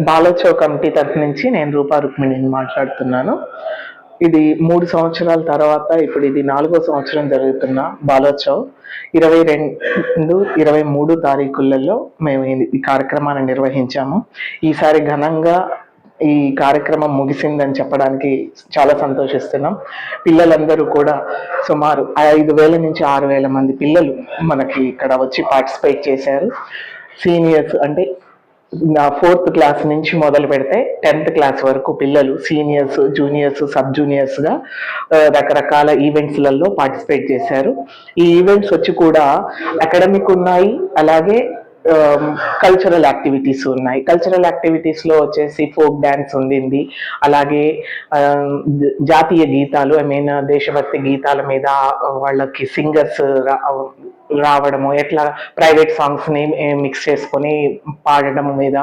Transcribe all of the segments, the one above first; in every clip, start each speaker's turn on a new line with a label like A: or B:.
A: బాలోత్సవ committee తరఫు నుంచి నేను రూపా రుక్మిణిని మాట్లాడుతున్నాను. ఇది మూడు సంవత్సరాల తర్వాత ఇప్పుడు ఇది నాలుగో సంవత్సరం జరుగుతున్న బాలోత్సవ్ ఇరవై రెండు ఇరవై మూడు తారీఖులలో మేము ఈ- కార్యక్రమాన్ని నిర్వహించాము. ఈసారి ఘనంగా ఈ కార్యక్రమం ముగిసిందని చెప్పడానికి చాలా సంతోషిస్తున్నాం. పిల్లలందరూ కూడా సుమారు ఐదు వేల నుంచి ఆరు వేల మంది పిల్లలు మనకి ఇక్కడ వచ్చి పార్టిసిపేట్ చేశారు. సీనియర్స్ అంటే ఫోర్త్ క్లాస్ నుంచి మొదలు పెడితే టెన్త్ క్లాస్ వరకు పిల్లలు సీనియర్స్ జూనియర్స్ సబ్ జూనియర్స్గా రకరకాల ఈవెంట్స్లలో పార్టిసిపేట్ చేశారు. ఈ ఈవెంట్స్ వచ్చి కూడా అకాడమిక్ ఉన్నాయి అలాగే Um, కల్చరల్ యాక్టివిటీస్ ఉన్నాయి. కల్చరల్ యాక్టివిటీస్లో వచ్చేసి ఫోక్ డాన్స్ ఉండింది. అలాగే um, జాతీయ గీతాలు ఐ మీన్ దేశభక్తి గీతాల మీద వాళ్ళకి సింగర్స్ రావడము ఎట్లా ప్రైవేట్ సాంగ్స్ని మిక్స్ చేసుకొని పాడడం మీద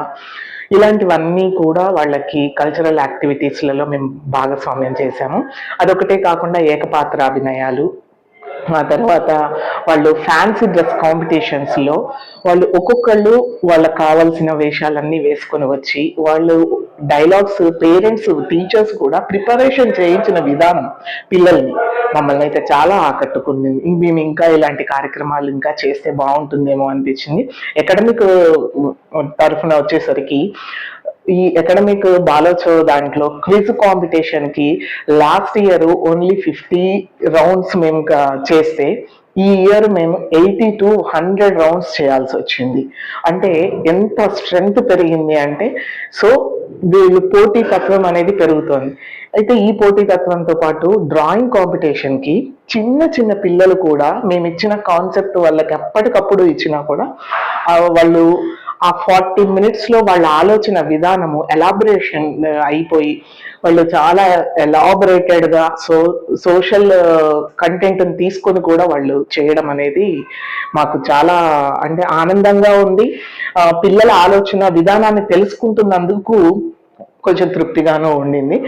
A: ఇలాంటివన్నీ కూడా వాళ్ళకి కల్చరల్ యాక్టివిటీస్లలో మేము భాగస్వామ్యం చేశాము. అదొకటే కాకుండా ఏకపాత్ర అభినయాలు ఆ తర్వాత వాళ్ళు ఫ్యాన్సీ డ్రెస్ కాంపిటీషన్స్లో వాళ్ళు ఒక్కొక్కళ్ళు వాళ్ళకి కావాల్సిన వేషాలన్నీ వేసుకొని వచ్చి వాళ్ళు డైలాగ్స్ పేరెంట్స్ టీచర్స్ కూడా ప్రిపరేషన్ చేయించిన విధానం పిల్లల్ని మమ్మల్ని అయితే చాలా ఆకట్టుకుంది. మేము ఇంకా ఇలాంటి కార్యక్రమాలు ఇంకా చేస్తే బాగుంటుందేమో అనిపించింది. అకాడమిక్ తరఫున వచ్చేసరికి ఈ అకాడమిక్ బాలోచో దాంట్లో quiz కాంపిటీషన్కి last year only fifty rounds మేము చేస్తే ఈ ఇయర్ మేము ఎయిటీ టు హండ్రెడ్ రౌండ్స్ చేయాల్సి వచ్చింది. అంటే ఎంత స్ట్రెంగ్త్ పెరిగింది అంటే సో వీళ్ళు పోటీతత్వం అనేది పెరుగుతోంది. అయితే ఈ పోటీతత్వంతో పాటు డ్రాయింగ్ కాంపిటీషన్కి చిన్న చిన్న పిల్లలు కూడా మేము ఇచ్చిన కాన్సెప్ట్ వాళ్ళకి ఎప్పటికప్పుడు ఇచ్చినా కూడా వాళ్ళు ఆ ఫార్టీ మినిట్స్లో వాళ్ళ ఆలోచన విధానము ఎలాబరేషన్ అయిపోయి వాళ్ళు చాలా ఎలాబరేటెడ్గా సో సోషల్ కంటెంట్ తీసుకొని కూడా వాళ్ళు చేయడం అనేది మాకు చాలా అంటే ఆనందంగా ఉంది. పిల్లల ఆలోచన విధానాన్ని తెలుసుకుంటున్నందుకు కొంచెం తృప్తిగాను ఉండింది.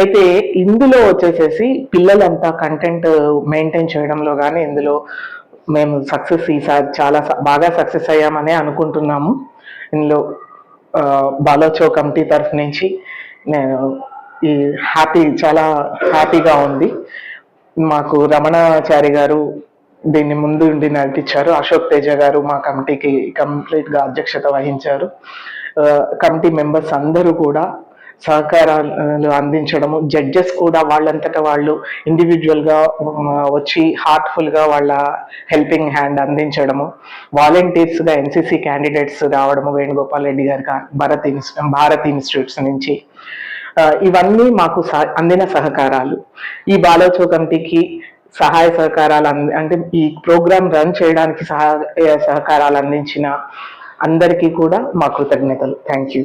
A: అయితే ఇందులో వచ్చేసేసి పిల్లలంతా కంటెంట్ మెయింటైన్ చేయడంలో కానీ ఇందులో మేము సక్సెస్ ఈసారి చాలా బాగా సక్సెస్ అయ్యామనే అనుకుంటున్నాము. ఇందులో బాలోత్సవ్ కమిటీ తరఫు నుంచి నేను ఈ హ్యాపీ చాలా హ్యాపీగా ఉంది. మాకు రమణాచారి గారు దీన్ని ముందు ఉండి నడిపించారు. అశోక్ తేజ గారు మా కమిటీకి కంప్లీట్గా అధ్యక్షత వహించారు. కమిటీ మెంబర్స్ అందరూ కూడా సహకారాలు అందించడము. జడ్జెస్ కూడా వాళ్ళంతటా వాళ్ళు ఇండివిజువల్గా వచ్చి హార్ట్ఫుల్గా వాళ్ళ హెల్పింగ్ హ్యాండ్ అందించడము. వాలంటీర్స్గా ఎన్సీసీ ఎన్సిసి క్యాండిడేట్స్ రావడము వేణుగోపాల్ రెడ్డి గారి కా- భారత్ ఇన్స్ భారత్ ఇన్స్టిట్యూట్స్ నుంచి. ఇవన్నీ మాకు అందిన సహకారాలు. ఈ బాలోచో కమిటీకి సహాయ సహకారాలు అంది అంటే ఈ ప్రోగ్రామ్ రన్ చేయడానికి సహాయ సహకారాలు అందించిన అందరికీ కూడా మా కృతజ్ఞతలు. Thank you